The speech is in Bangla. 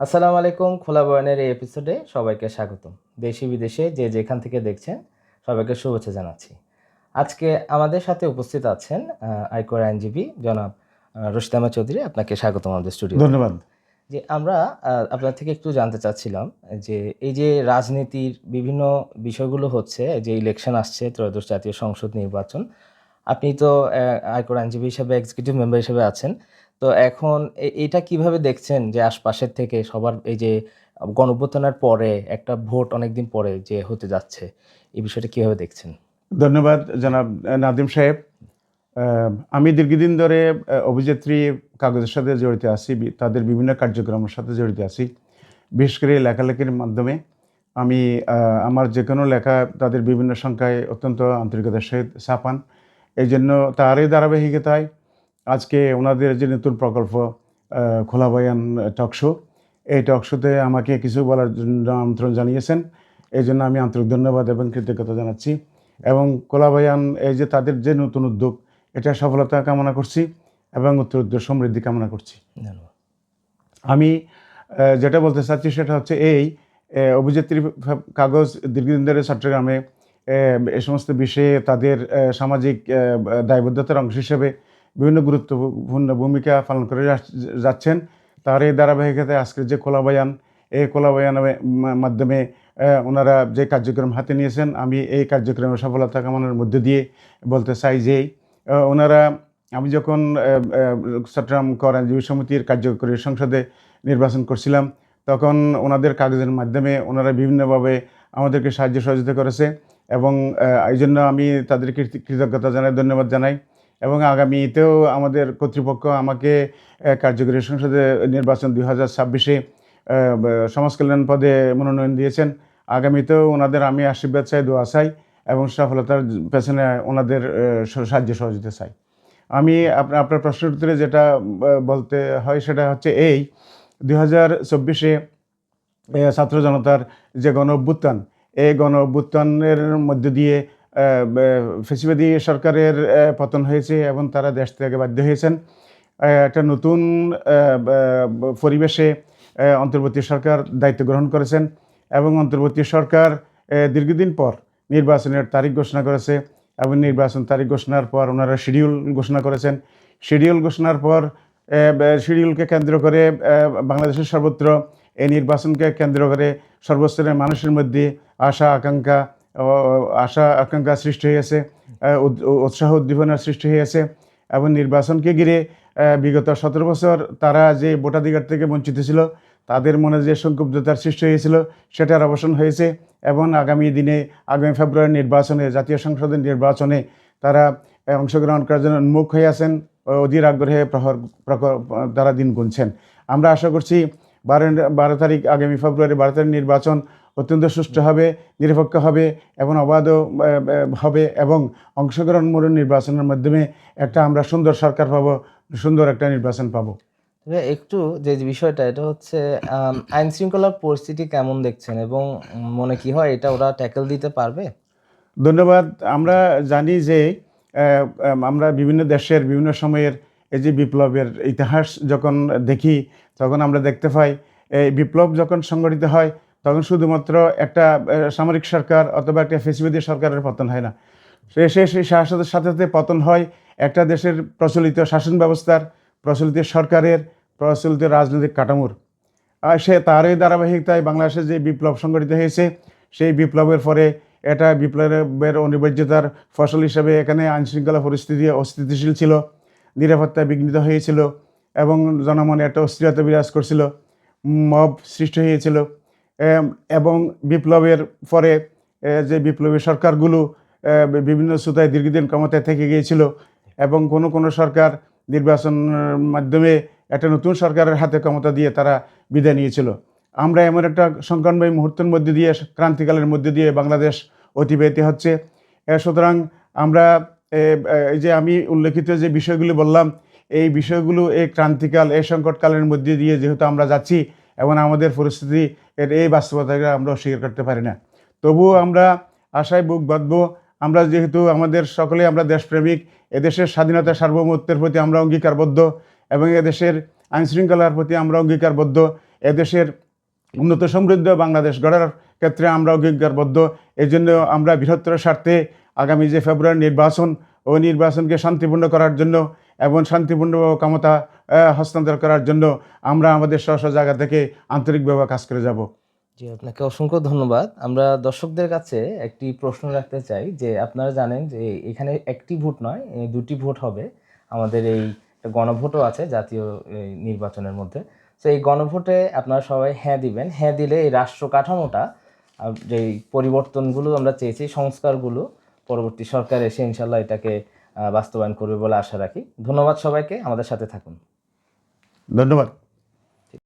আসসালামু আলাইকুম খোলা বয়ানের এই এপিসোডে সবাইকে স্বাগতম। দেশি বিদেশে যে যেখান থেকে দেখছেন সবাইকে শুভেচ্ছা জানাচ্ছি। আজকে আমাদের সাথে উপস্থিত আছেন আইকোর আইনজীবী জনাব আহ, রশিদামা চৌধুরী। আপনাকে স্বাগতম আমাদের স্টুডিও ধন্যবাদ। যে আমরা আপনার থেকে একটু জানতে চাচ্ছিলাম যে এই যে রাজনীতির বিভিন্ন বিষয়গুলো হচ্ছে যে ইলেকশন আসছে ত্রয়োদশ জাতীয় সংসদ নির্বাচন আপনি তো আহ, আয়কর আইনজীবী হিসেবে এক্সিকিউটিভ মেম্বার হিসেবে আছেন। তো এখন এটা কীভাবে দেখছেন যে আশপাশের থেকে সবার এই যে গণঅভ্যুত্থানের পরে একটা ভোট অনেকদিন পরে যে হতে যাচ্ছে, এই বিষয়টা কীভাবে দেখছেন? ধন্যবাদ জনাব নাদিম সাহেব। আমি দীর্ঘদিন ধরে অভিযাত্রী কাগজের সাথে জড়িত আছি তাদের বিভিন্ন কার্যক্রমের সাথে জড়িত আছি, বিশেষ করে লেখালেখির মাধ্যমে। আমি আমার যে কোনো লেখা তাদের বিভিন্ন সংখ্যায় অত্যন্ত আন্তরিকতার সহিত ছাপান। এই জন্য তারই ধারাবাহিকতায় আজকে ওনাদের যে নতুন প্রকল্প আহ, খোলা বয়ান টক শো এই টক শোতে আমাকে কিছু বলার জন্য আমন্ত্রণ জানিয়েছেন। এই জন্য আমি আন্তরিক ধন্যবাদ এবং কৃতজ্ঞতা জানাচ্ছি। এবং কোলাবায়ান এই যে তাদের যে নতুন উদ্যোগ এটা সফলতা কামনা করছি এবং উত্তরোত্তর সমৃদ্ধি কামনা করছি। আমি যেটা বলতে চাচ্ছি সেটা হচ্ছে এই অভিযাত্রী কাগজ দীর্ঘদিন ধরে চট্টগ্রামে এ সমস্ত বিষয়ে তাদের সামাজিক দায়বদ্ধতার অংশ হিসেবে বিভিন্ন গুরুত্বপূর্ণ ভূমিকা পালন করে যাচ্ছেন। তার এই ধারাবাহিকতায় আজকের যে কোলাবায়ান, এই কোলাবায়ানের মাধ্যমে ওনারা যে কার্যক্রম হাতে নিয়েছেন, আমি এই কার্যক্রমের সফলতা কামানোর মধ্যে দিয়ে বলতে চাই যে ওনারা, আমি যখন চট্টগ্রাম কর আইনজীবী সমিতির কার্যকরী সংসদে নির্বাচন করছিলাম, তখন ওনাদের কাগজের মাধ্যমে ওনারা বিভিন্নভাবে আমাদেরকে সাহায্য সহযোগিতা করেছে এবং এই জন্য আমি তাদের কৃতি- কৃতজ্ঞতা জানাই, ধন্যবাদ জানাই। এবং আগামীতেও আমাদের কর্তৃপক্ষ আমাকে কার্যকরী সংসদে নির্বাচন দুই হাজার ছাব্বিশে সমাজকল্যাণ পদে মনোনয়ন দিয়েছেন। আগামীতেও ওনাদের আমি আশীর্বাদ চাই, দোয়া চাই এবং সফলতার পেছনে ওনাদের সাহায্য সহযোগিতা চাই। আমি আপনার আপনার প্রশ্নের উত্তরে যেটা বলতে হয় সেটা হচ্ছে এই, দুই হাজার চব্বিশে ছাত্র জনতার যে গণ অভ্যুত্থান এই গণ অভ্যুত্থানের মধ্যে দিয়ে ফেসিবাদী সরকারের পতন হয়েছে এবং তারা দেশ থেকে বাধ্য হয়েছেন। একটা নতুন পরিবেশে অন্তর্বর্তী সরকার দায়িত্ব গ্রহণ করেছেন এবং অন্তর্বর্তী সরকার দীর্ঘদিন পর নির্বাচনের তারিখ ঘোষণা করেছে এবং নির্বাচন তারিখ ঘোষণার পর ওনারা শিডিউল ঘোষণা করেছেন। শিডিউল ঘোষণার পর শিডিউলকে কেন্দ্র করে বাংলাদেশের সর্বত্র এই নির্বাচনকে কেন্দ্র করে সর্বস্তরের মানুষের মধ্যে আশা, আকাঙ্ক্ষা আশা আকাঙ্ক্ষা সৃষ্টি হয়েছে উৎসাহ উদ্দীপনার সৃষ্টি হয়েছে এবং নির্বাচনকে ঘিরে বিগত সতেরো বছর তারা যে ভোটাধিকার থেকে বঞ্চিত ছিল, তাদের মনে যে সংক্ষুব্ধতার সৃষ্টি হয়েছিল সেটার অবসান হয়েছে এবং আগামী দিনে আগামী ফেব্রুয়ারি নির্বাচনে, জাতীয় সংসদের নির্বাচনে তারা অংশগ্রহণ করার জন্য উন্মুখ হয়ে আছেন অধীর আগ্রহে প্রহর তারা দিন গুনছেন। আমরা আশা করছি বারো বারো তারিখ, আগামী ফেব্রুয়ারি বারো তারিখ নির্বাচন অত্যন্ত সুষ্ঠু হবে নিরপেক্ষ হবে এবং অবাধ হবে এবং অংশগ্রহণমূলক নির্বাচনের মাধ্যমে একটা আমরা সুন্দর সরকার পাবো সুন্দর একটা নির্বাচন পাবো। তবে একটু যে যে বিষয়টা এটা হচ্ছে আইন শৃঙ্খলার পরিস্থিতি কেমন দেখছেন এবং মনে কি হয় এটা ওরা ট্যাকেল দিতে পারবে? ধন্যবাদ। আমরা জানি যে আমরা বিভিন্ন দেশের বিভিন্ন সময়ের এই যে বিপ্লবের ইতিহাস যখন দেখি তখন আমরা দেখতে পাই এই বিপ্লব যখন সংগঠিত হয় তখন শুধুমাত্র একটা সামরিক সরকার অথবা একটা ফেসিবাদী সরকারের পতন হয় না। সে সেই সাথে সাথে পতন হয় একটা দেশের প্রচলিত শাসন ব্যবস্থার, প্রচলিত সরকারের, প্রচলিত রাজনৈতিক কাঠামোর। আর সে তারই ধারাবাহিকতায় বাংলাদেশে যে বিপ্লব সংগঠিত হয়েছে, সেই বিপ্লবের পরে এটা বিপ্লবের অনিবার্যতার ফসল হিসেবে এখানে আইনশৃঙ্খলা পরিস্থিতি অস্থিতিশীল ছিল নিরাপত্তা বিঘ্নিত হয়েছিল এবং জনমনে একটা অস্থিরতা বিরাজ করছিল মব সৃষ্টি হয়েছিল। এবং বিপ্লবের পরে যে বিপ্লবী সরকারগুলো বিভিন্ন সুতায় দীর্ঘদিন ক্ষমতায় থেকে গিয়েছিল, এবং কোনো কোনো সরকার নির্বাচনের মাধ্যমে একটা নতুন সরকারের হাতে ক্ষমতা দিয়ে তারা বিদায় নিয়েছিল। আমরা এমন একটা সংকটময় মুহূর্তের মধ্যে দিয়ে, ক্রান্তিকালের মধ্যে দিয়ে বাংলাদেশ অতিবাহিত হচ্ছে। সুতরাং আমরা এই যে আমি উল্লেখিত যে বিষয়গুলি বললাম, এই বিষয়গুলো এই ক্রান্তিকাল, এই সংকটকালের মধ্যে দিয়ে যেহেতু আমরা যাচ্ছি এবং আমাদের পরিস্থিতি এর এই বাস্তবতাকে আমরা অস্বীকার করতে পারি না। তবুও আমরা আশায় বুক বাঁধবো, আমরা যেহেতু আমাদের সকলে আমরা দেশপ্রেমিক, এদেশের স্বাধীনতা সার্বভৌমত্বের প্রতি আমরা অঙ্গীকারবদ্ধ এবং এদেশের আইনশৃঙ্খলার প্রতি আমরা অঙ্গীকারবদ্ধ, এদেশের উন্নত সমৃদ্ধ বাংলাদেশ গড়ার ক্ষেত্রে আমরা অঙ্গীকারবদ্ধ এই জন্য আমরা বৃহত্তর স্বার্থে আগামী যে ফেব্রুয়ারি নির্বাচন, ও নির্বাচনকে শান্তিপূর্ণ করার জন্য এবং শান্তিপূর্ণ ক্ষমতা হস্তান্তর করার জন্য আমরা আমাদের স্ব স্ব জায়গা থেকে আন্তরিকভাবে কাজ করে যাব। জি, আপনাকে অসংখ্য ধন্যবাদ। আমরা দর্শকদের কাছে একটি প্রশ্ন রাখতে চাই যে, আপনারা জানেন যে, এখানে একটি ভোট নয় দুটি ভোট হবে। আমাদের এই গণভোটও আছে জাতীয় নির্বাচনের মধ্যে। তো এই গণভোটে আপনারা সবাই হ্যাঁ দিবেন। হ্যাঁ দিলে এই রাষ্ট্র কাঠামোটা যে পরিবর্তনগুলো আমরা চেয়েছি, সংস্কারগুলো, পরবর্তী সরকার এসে ইনশাল্লাহ এটাকে বাস্তবায়ন করবে বলে আশা রাখি। ধন্যবাদ সবাইকে। আমাদের সাথে থাকুন। ধন্যবাদ।